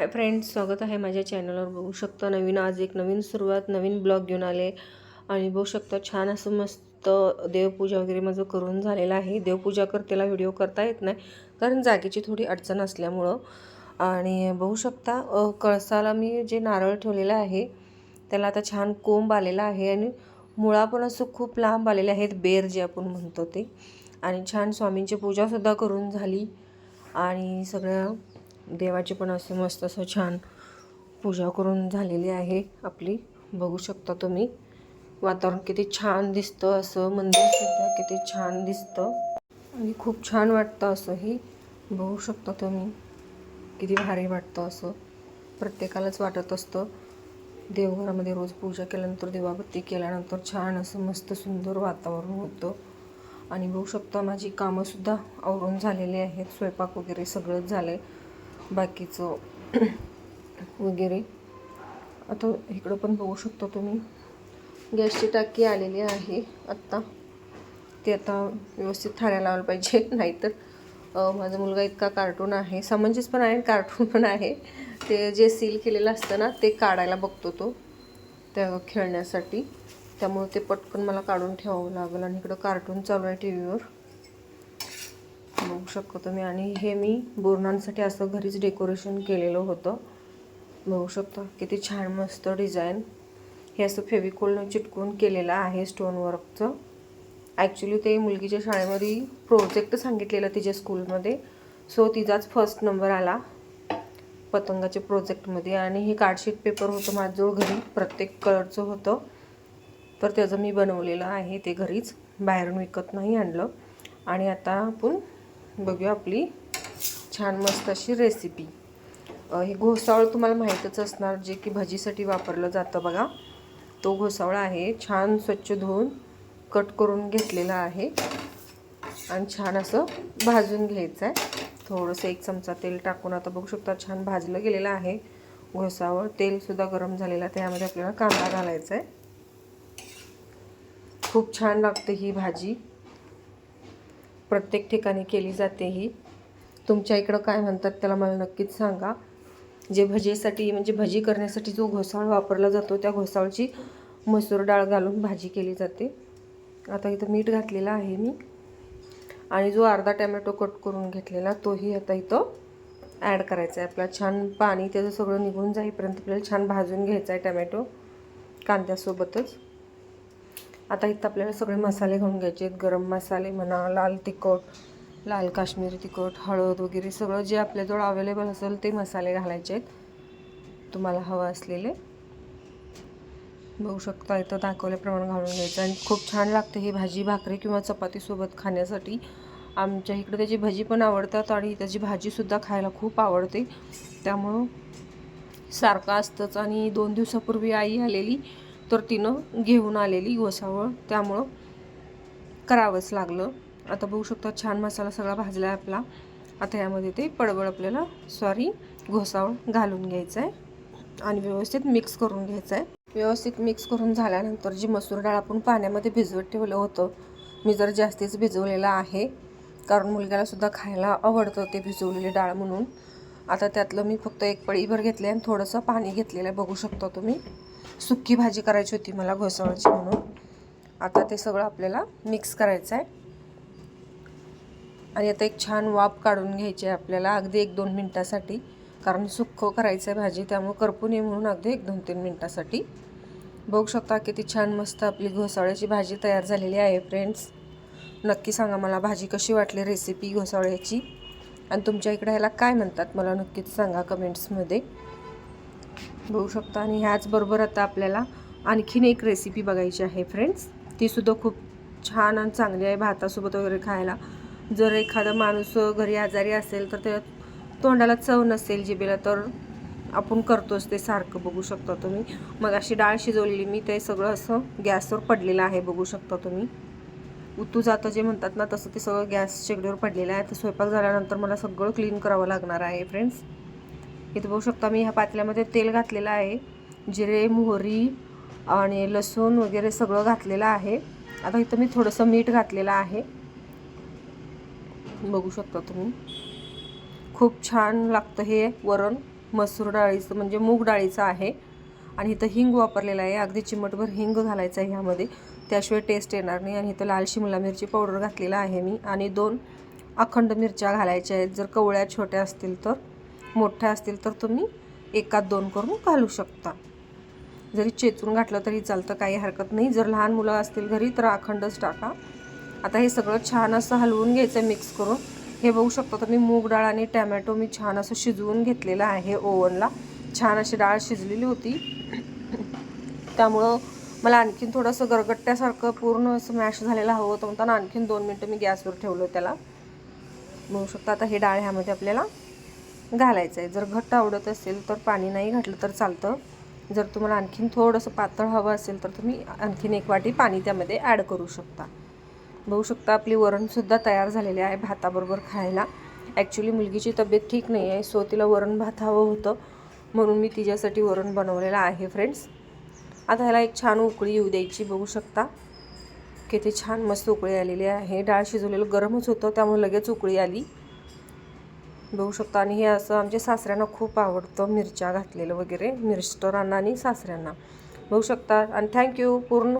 Hi friends स्वागत आहे माझ्या चॅनलवर बघू शकता नवीन आज एक नवीन सुरुवात नवीन ब्लॉग घेऊन आले. आणि बघू शकता छान असं मस्त देवपूजा वगैरे माझं करून झालेलं आहे. देवपूजा करतेला व्हिडिओ करता येत नाही कारण जागेची थोडी अडचण असल्यामुळं. आणि बघू शकता कळसाला मी जे नारळ ठेवलेलं आहे त्याला आता छान कोंब आलेला आहे आणि मुळा पण असं खूप लांब आलेले आहेत बेर जे आपण म्हणतो ते. आणि छान स्वामींची पूजासुद्धा करून झाली. आणि सगळ्या देवाची पण असं मस्त असं छान पूजा करून झालेली आहे आपली. बघू शकता तुम्ही. वातावरण किती छान दिसतं असं मंदिरसुद्धा किती छान दिसतं. आणि खूप छान वाटतं असंही बघू शकता तुम्ही. किती भारी वाटतं असं. प्रत्येकालाच वाटत असतं. देवघरामध्ये रोज पूजा केल्यानंतर देवाबत्ती केल्यानंतर छान असं मस्त सुंदर वातावरण होतं. आणि बघू शकता माझी कामंसुद्धा आवरून झालेली आहेत. स्वयंपाक वगैरे सगळंच झालं आहे बाकीचं वगैरे. आता इकडं पण बघू शकता तुम्ही. गॅसची टाकी आलेली आहे आत्ता. ते आता व्यवस्थित ठाण्याला लावायला पाहिजे. नाहीतर माझा मुलगा इतका कार्टून आहे. समंजस पण आहे आणि कार्टून पण आहे. ते जे सील केलेलं असतं ना ते काढायला बघतो तो. त्या खेळण्यासाठी. त्यामुळे ते पटकन मला काढून ठेवावं लागेल. आणि इकडं कार्टून चालू आहे टी व्हीवर बघू शकतो तुम्ही. आणि हे मी बोरणांसाठी असं घरीच डेकोरेशन केलेलं होतं. बघू शकता किती छान मस्त डिझाईन. हे असं फेविकोलनं चिटकून केलेलं आहे स्टोन वर्कचं ॲक्च्युली ते मुलगीच्या शाळेमध्ये प्रोजेक्ट सांगितलेलं तिच्या स्कूलमध्ये. सो तिचाच फर्स्ट नंबर आला पतंगाच्या प्रोजेक्टमध्ये. आणि हे कार्डशीट पेपर होतं माझ्याजवळ घरी प्रत्येक कलरचं होतं. तर त्याचं मी बनवलेलं आहे ते घरीच. बाहेरून विकत नाही आणलं. आणि आता आपण बघूया आपली छान मस्त अशी रेसिपी हे घोसावळ तुम्हाला माहीतच असणार जे की भजीसाठी वापरलं जातं बघा. तो घोसावळा आहे छान स्वच्छ धुवून कट करून घेतलेला आहे. आणि छान असं भाजून घ्यायचं आहे थोडंसं एक चमचा तेल टाकून आता बघू शकता छान भाजलं गेलेलं आहे घोसावळ. तेलसुद्धा गरम झालेलं आहे त्यामध्ये आपल्याला कांदा घालायचा आहे खूप छान लागते ही भाजी. प्रत्येक ठिकाणी केली जाते ही. तुमच्या इकडं काय म्हणतात त्याला मला नक्कीच सांगा. जे भजीसाठी म्हणजे भजी करण्यासाठी जो घोसाळ वापरला जातो त्या घोसाळची मसूर डाळ घालून भाजी केली जाते. आता इथं मीठ घातलेलं आहे मी. आणि जो अर्धा टॅमॅटो कट करून घेतलेला तोही आता इथं ॲड करायचा आहे. आपला छान पाणी त्याचं सगळं निघून जाईपर्यंत आपल्याला छान भाजून घ्यायचा आहे टॅमॅटो कांद्यासोबतच. आता इथं आपल्याला सगळे मसाले घालून घ्यायचे आहेत. गरम मसाले म्हणा लाल तिखट लाल काश्मीरी तिखट हळद वगैरे सगळं जे आपल्याजवळ अवेलेबल असेल ते मसाले घालायचे आहेत. तुम्हाला हवं असलेले. बघू शकता इथं दाखवल्याप्रमाणे घालून घ्यायचं. आणि खूप छान लागते ही भाजी भाकरी किंवा चपातीसोबत खाण्यासाठी. आमच्या इकडे त्याची भजी पण आवडतात आणि त्याची भाजीसुद्धा खायला खूप आवडते. त्यामुळं सारखं असतंच. आणि दोन दिवसापूर्वी आई आलेली. तर तिनं घेऊन आलेली गोसावळ. त्यामुळं करावंच लागलं. आता बघू शकता छान मसाला सगळा भाजला आहे आपला. आता यामध्ये ते पडवळ आपल्याला सॉरी घोसावळ घालून घ्यायचं आहे आणि व्यवस्थित मिक्स करून घ्यायचं आहे व्यवस्थित मिक्स करून झाल्यानंतर जी मसूर डाळ आपण पाण्यामध्ये भिजवत ठेवलं होतं मी जर जास्तीच भिजवलेलं आहे. कारण मुलग्यालासुद्धा खायला आवडतं ते भिजवलेली डाळ म्हणून. आता त्यातलं मी फक्त एक पळीभर घेतले आणि थोडंसं पाणी घेतलेलं आहे. बघू शकता तुम्ही. सुक्की भाजी करायची होती मला घोसाळ्याची म्हणून. आता ते सगळं आपल्याला मिक्स करायचं आहे आणि आता एक छान वाफ काढून घ्यायची आहे आपल्याला अगदी एक दोन मिनटासाठी. कारण सुक्कं करायचं आहे भाजी त्यामुळे करपू नये म्हणून अगदी एक दोन तीन मिनटासाठी. बघू शकता किती छान मस्त आपली घोसावळ्याची भाजी तयार झालेली आहे फ्रेंड्स नक्की सांगा मला भाजी कशी वाटली रेसिपी घोसाळ्याची? आणि तुमच्या इकडे ह्याला काय म्हणतात? मला नक्कीच सांगा कमेंट्समध्ये बघू शकता. आणि ह्याचबरोबर आता आपल्याला आणखीन एक रेसिपी बघायची आहे फ्रेंड्स तीसुद्धा खूप छान आणि चांगली आहे भातासोबत वगैरे खायला. जर एखादा माणूस घरी आजारी असेल तर त्या तोंडाला चव नसेल जिबेला तर आपण करतोच ते सारखं बघू शकता तुम्ही. मग अशी डाळ शिजवलेली मी ते सगळं असं गॅसवर पडलेलं आहे बघू शकता तुम्ही. उतू जातं जे म्हणतात ना तसं ते सगळं गॅस शेगडीवर पडलेलं आहे. तर स्वयंपाक झाल्यानंतर मला सगळं क्लीन करावं लागणार आहे फ्रेंड्स इथं बघू शकता मी ह्या पातेल्यामध्ये तेल घातलेलं आहे जिरे मोहरी आणि लसूण वगैरे सगळं घातलेलं आहे. आता इथं मी थोडंसं मीठ घातलेलं आहे. बघू शकता तुम्ही. खूप छान लागतं हे वरण. मसूर डाळीचं म्हणजे मूग डाळीचं आहे. आणि इथं हिंग वापरलेलं आहे. अगदी चिमटभर हिंग घालायचं आहे ह्यामध्ये. त्याशिवाय टेस्ट येणार नाही. आणि इथं लाल शिमला मिरची पावडर घातलेला आहे मी. आणि दोन अखंड मिरच्या घालायच्या आहेत. जर कवळ्या छोट्या असतील तर. मोठ्या असतील तर तुम्ही एकात दोन करून घालू शकता. जरी चेचून घातलं तरी चालतं काही हरकत नाही. जर लहान मुलं असतील घरी तर अखंडच टाका. आता हे सगळं छान असं हलवून घ्यायचं मिक्स करून. हे बघू शकता तुम्ही मूग डाळ आणि टॅमॅटो मी छान असं शिजवून घेतलेलं आहे ओव्हनला. छान अशी डाळ शिजलेली होती. त्यामुळं मला आणखीन थोडंसं गरगट्ट्यासारखं पूर्ण असं मॅश झालेलं हवं होतं म्हणताना आणखीन दोन मिनटं मी गॅसवर ठेवलं त्याला. बघू शकता आता हे डाळ ह्यामध्ये आपल्याला घालायचं आहे जर घट्ट आवडत असेल तर पाणी नाही घातलं तर चालतं. जर तुम्हाला आणखीन थोडंसं पातळ हवं असेल तर तुम्ही आणखीन एक वाटी पाणी त्यामध्ये ॲड करू शकता. बघू शकता आपली वरणसुद्धा तयार झालेली आहे भाताबरोबर खायला. ॲक्च्युली मुलगीची तब्येत ठीक नाही आहे सो तिला वरण भात हवं होतं. म्हणून मी तिच्यासाठी वरण बनवलेलं आहे फ्रेंड्स आता ह्याला एक छान उकळी येऊ द्यायची बघू शकता. किती छान मस्त उकळी आलेली आहे. डाळ शिजवलेलं गरमच होतं त्यामुळे लगेच उकळी आली. बघू शकता. आणि हे असं आमच्या सासऱ्यांना खूप आवडतं मिरच्या घातलेलं वगैरे मिस्टरांना आणि सासऱ्यांना. बघू शकता. आणि थँक्यू पूर्ण